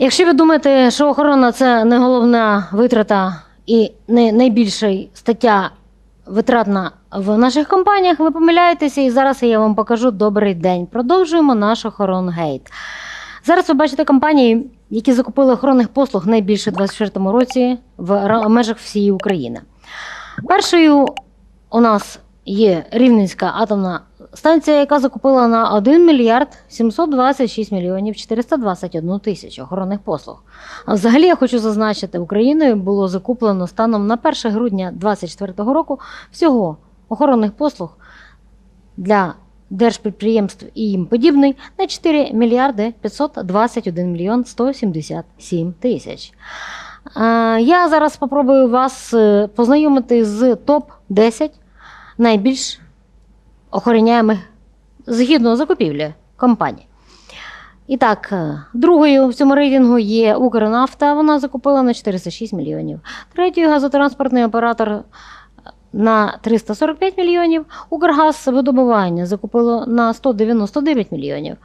Якщо ви думаєте, що охорона це не головна витрата і не найбільша стаття витратна в наших компаніях, ви помиляєтеся, і зараз я вам покажу добрий день. Продовжуємо наш охоронгейт. Зараз ви бачите компанії, які закупили охоронних послуг найбільше у 2024 році в межах всієї України. Першою у нас є Рівненська атомна станція, яка закупила на 1 мільярд 726 мільйонів 421 тисячу охоронних послуг. А взагалі я хочу зазначити, Україною було закуплено станом на 1 грудня 2024 року всього охоронних послуг для держпідприємств і їм подібний на 4 мільярди 521 мільйон 177 тисяч. Я зараз спробую вас е, познайомити з топ-10 найбільш охороняємих згідно закупівлі компаній. І так, е, другою в цьому рейтингу є Укрнафта, вона закупила на 406 мільйонів. Третьою газотранспортний оператор на 345 мільйонів. Укргазвидобування закупило на 199 мільйонів.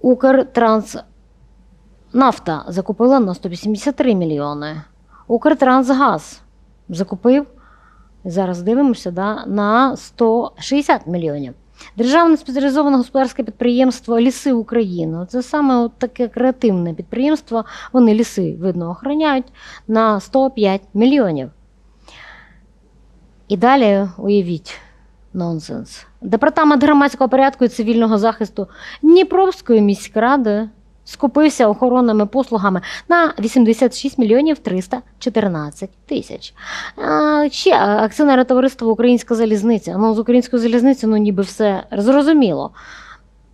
Укртранснафта закупила на 183 мільйони. Укртрансгаз закупив, зараз дивимося, да, на 160 мільйонів. Державне спеціалізоване господарське підприємство Ліси України. Це саме от таке креативне підприємство. Вони ліси, видно, охороняють на 105 мільйонів. І далі уявіть нонсенс. Департамент громадського порядку і цивільного захисту Дніпровської міськради скупився охоронними послугами на 86 мільйонів 314 тисяч. Ще акціонерне товариство Українська залізниця. Ну, з українською залізницею ну, ніби все зрозуміло.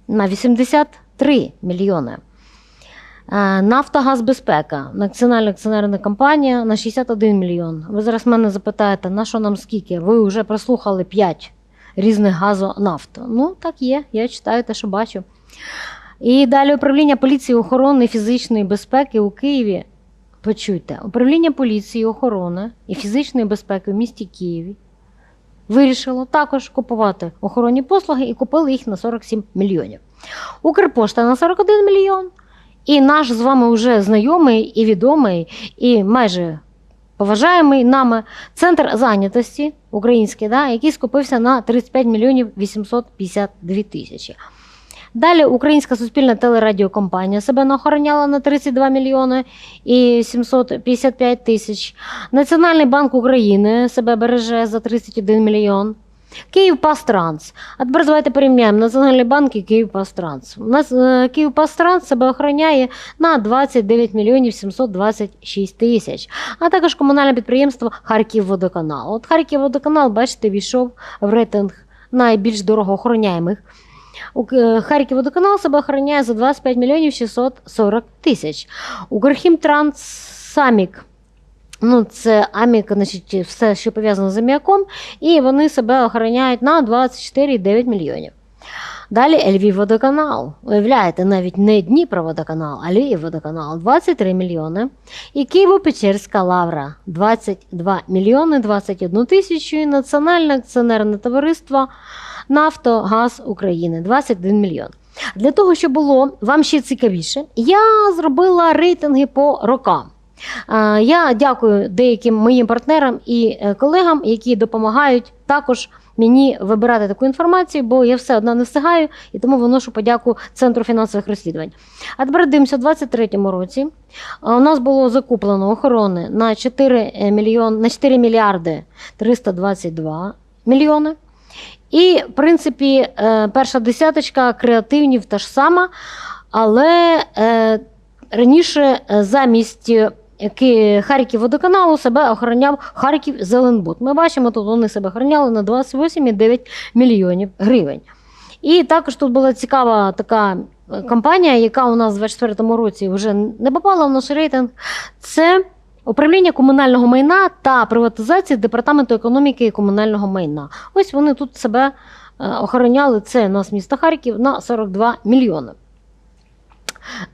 На 83 мільйони. Нафтогазбезпека, національна акціонерна компанія на 61 мільйон. Ви зараз мене запитаєте, на що нам скільки? Ви вже прослухали 5 різних газонафт. Ну, так є, я читаю те, що бачу. І далі управління поліції охорони фізичної безпеки у Києві. Почуйте, управління поліції охорони і фізичної безпеки в місті Києві вирішило також купувати охоронні послуги і купили їх на 47 мільйонів. Укрпошта на 41 мільйон. І наш з вами вже знайомий і відомий, і майже поважаємий нами центр зайнятості український, да, який скупився на 35 мільйонів 852 тисячі. Далі Українська суспільна телерадіокомпанія себе наохороняла на 32 мільйони і 755 тисяч. Національний банк України себе береже за 31 мільйон. Київпастранс. А тепер давайте порівняємо Національний банк і Київпастранс. У нас е, Київпастранс себе охороняє на 29 мільйонів 726 тисяч, а також комунальне підприємство Харківводоканал. От Харківводоканал, бачите, війшов в рейтинг найбільш дорого охороняємих. Харківводоканал себе охороняє за 25 мільйонів 640 тисяч. Укрхімтрансамік. Ну, це амік, значить, все, що пов'язано з аміаком, і вони себе охороняють на 24,9 мільйонів. Далі Львівводоканал. Уявляєте, навіть не Дніпроводоканал, а Львівводоканал 23 мільйони. І Києво-Печерська лавра 22 мільйони 21 тисячу. І Національне акціонерне товариство Нафтогаз України 21 мільйон. Для того, щоб було вам ще цікавіше, я зробила рейтинги по рокам. Е, Я дякую деяким моїм партнерам і е, колегам, які допомагають також мені вибирати таку інформацію, бо я все одно не встигаю і тому виношу подяку Центру фінансових розслідувань. А тепер дивимося, у 2023 році е, у нас було закуплено охорони на 4, мільйон, на 4 мільярди 322 мільйони. І, в принципі, е, перша десяточка креативнів та ж сама, але е, раніше е, замість Харків водоканалу себе охороняв Харків Зеленбуд. Ми бачимо, тут вони себе охороняли на 28,9 мільйонів гривень. І також тут була цікава така компанія, яка у нас в 2024 році вже не попала в наш рейтинг. Це управління комунального майна та приватизації департаменту економіки і комунального майна. Ось вони тут себе е, охороняли. Це нас місто Харків на 42 мільйони.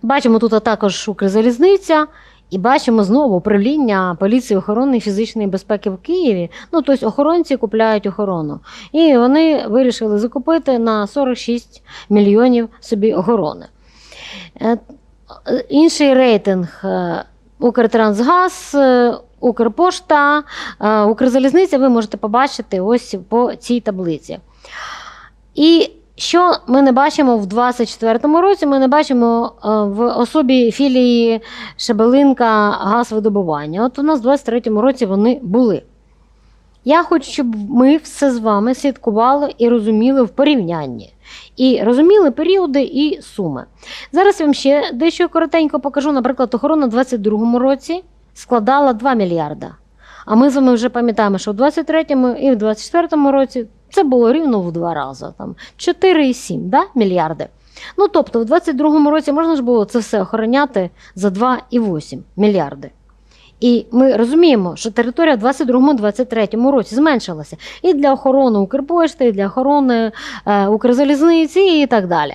Бачимо тут також Укрзалізниця. І бачимо знову управління поліції охорони і фізичної безпеки в Києві. Ну, тобто охоронці купляють охорону. І вони вирішили закупити на 46 мільйонів собі охорони. Е, Е, Інший рейтинг Укртрансгаз, е, Укрпошта, е, Укрзалізниця ви можете побачити ось по цій таблиці. І що ми не бачимо в 2024 році? Ми не бачимо е, в особі філії Шебелинка газвидобування. От у нас в 2023 році вони були. Я хочу, щоб ми все з вами слідкували і розуміли в порівнянні. І розуміли періоди і суми. Зараз я вам ще дещо коротенько покажу. Наприклад, охорона у 2022 році складала 2 мільярда. А ми з вами вже пам'ятаємо, що в 23-му і в 24-му році це було рівно в два рази. Там 4,7 да, мільярди. Ну тобто, в 22-му році можна ж було це все охороняти за 2,8 мільярди. І ми розуміємо, що територія в 22-23 році зменшилася і для охорони Укрпошти, і для охорони е, Укрзалізниці і так далі.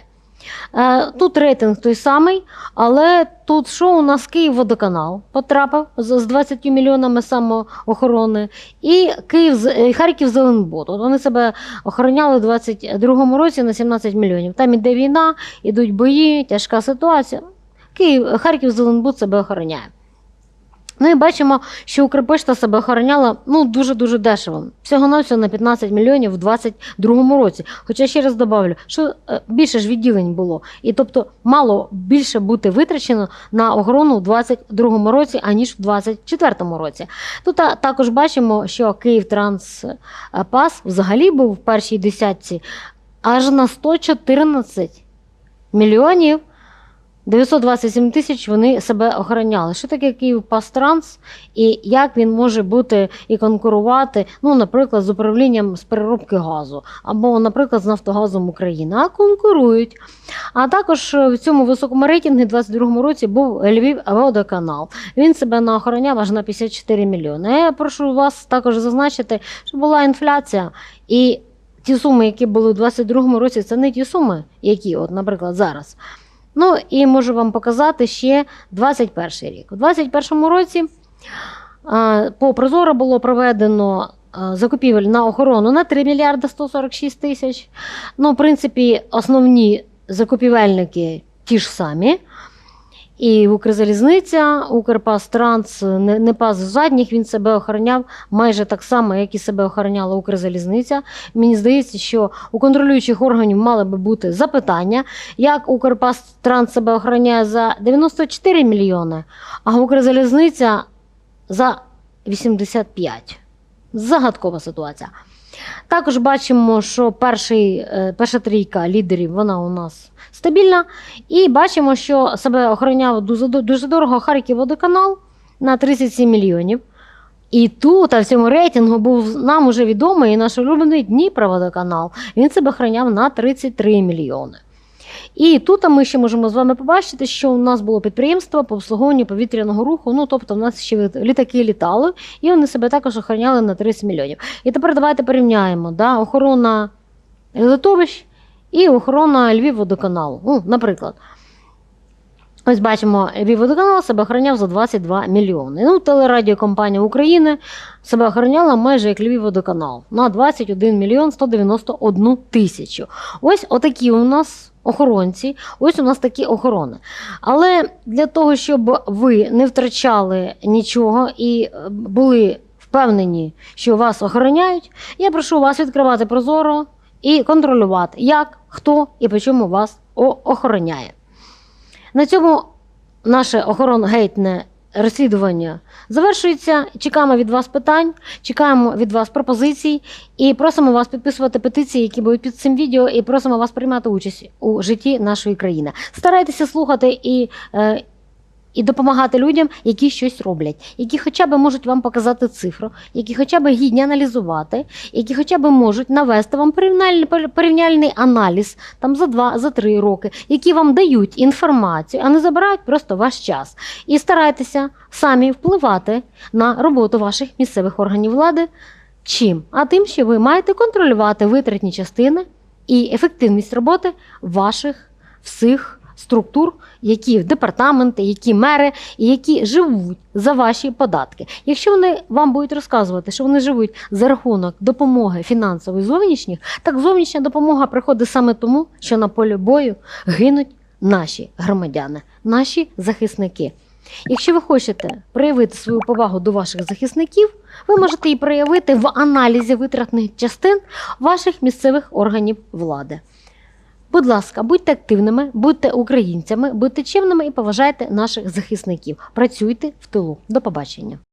Е, тут рейтинг той самий, але тут що у нас Київводоканал потрапив з, з 20 мільйонами самоохорони, і Київ е, Харків Зеленбот. От вони себе охороняли в 22-му році на 17 мільйонів. Там іде війна, ідуть бої, тяжка ситуація. Київ, Харків Зеленбут себе охороняє. Ну і бачимо, що Укрпошта себе охороняла ну, дуже-дуже дешево. Всього-навсього на 15 мільйонів у 2022 році. Хоча ще раз добавлю, що е, більше ж відділень було. І тобто мало більше бути витрачено на охорону у 2022 році, аніж в 2024 році. Тут також бачимо, що Київтранспас взагалі був в першій десятці аж на 114 мільйонів 927 тисяч вони себе охороняли. Що таке Київпастранс і як він може бути і конкурувати, ну, наприклад, з управлінням з переробки газу, або, наприклад, з Нафтогазом України, а конкурують. А також е, в цьому високому рейтингу у 2022 році був Львів водоканал. Він себе наохороняв аж на 54 мільйони. Я прошу вас також зазначити, що була інфляція і. Ті суми, які були у 2022 році, це не ті суми, які, от, наприклад, зараз. Ну і можу вам показати ще 21 рік. У 21 році по Прозоро було проведено закупівель на охорону на 3 мільярди 146 тисяч. Ну, в принципі, основні закупівельники ті ж самі. І Укрзалізниця, Укрпастранс, не, не пас задніх, він себе охороняв майже так само, як і себе охороняла Укрзалізниця. Мені здається, що у контролюючих органів мали би бути запитання, як Укрпастранс себе охороняє за 94 мільйони, а Укрзалізниця за 85. Загадкова ситуація. Також бачимо, що перший, е, перша трійка лідерів вона у нас стабільна. І бачимо, що себе охороняв дуже, дуже дорого Харків водоканал на 37 мільйонів. І тут, а в цьому рейтингу, був нам уже відомий і наш улюблений Дніпроводоканал. Він себе охороняв на 33 мільйони. І тут ми ще можемо з вами побачити, що у нас було підприємство по обслуговуванню повітряного руху. Ну тобто, в нас ще літаки літали, і вони себе також охороняли на 30 мільйонів. І тепер давайте порівняємо да, охорона литовищ і охорона Львівводоканалу. Ну, наприклад. Ось бачимо, Львівводоканал себе охороняв за 22 мільйони. Ну, телерадіокомпанія України себе охороняла майже як Львівводоканал на 21 мільйон 191 тисячу. Ось отакі у нас охоронці, ось у нас такі охорони. Але для того, щоб ви не втрачали нічого і е, були впевнені, що вас охороняють, я прошу вас відкривати прозоро і контролювати, як, хто і по чому вас охороняє. На цьому наше охоронно-гейтне розслідування завершується. Чекаємо від вас питань, чекаємо від вас пропозицій і просимо вас підписувати петиції, які будуть під цим відео, і просимо вас приймати участь у житті нашої країни. Старайтеся слухати і. І допомагати людям, які щось роблять, які хоча б можуть вам показати цифру, які хоча б гідні аналізувати, які хоча б можуть навести вам порівняльний, порівняльний аналіз там за два, за три роки, які вам дають інформацію, а не забирають просто ваш час. І старайтеся самі впливати на роботу ваших місцевих органів влади. Чим? А тим, що ви маєте контролювати витратні частини і ефективність роботи ваших всіх структур, які департаменти, які мери, які живуть за ваші податки. Якщо вони вам будуть розказувати, що вони живуть за рахунок допомоги фінансової зовнішніх, так зовнішня допомога приходить саме тому, що на полі бою гинуть наші громадяни, наші захисники. Якщо ви хочете проявити свою повагу до ваших захисників, ви можете її проявити в аналізі витратних частин ваших місцевих органів влади. Будь ласка, будьте активними, будьте українцями, будьте чимними і поважайте наших захисників. Працюйте в тилу. До побачення.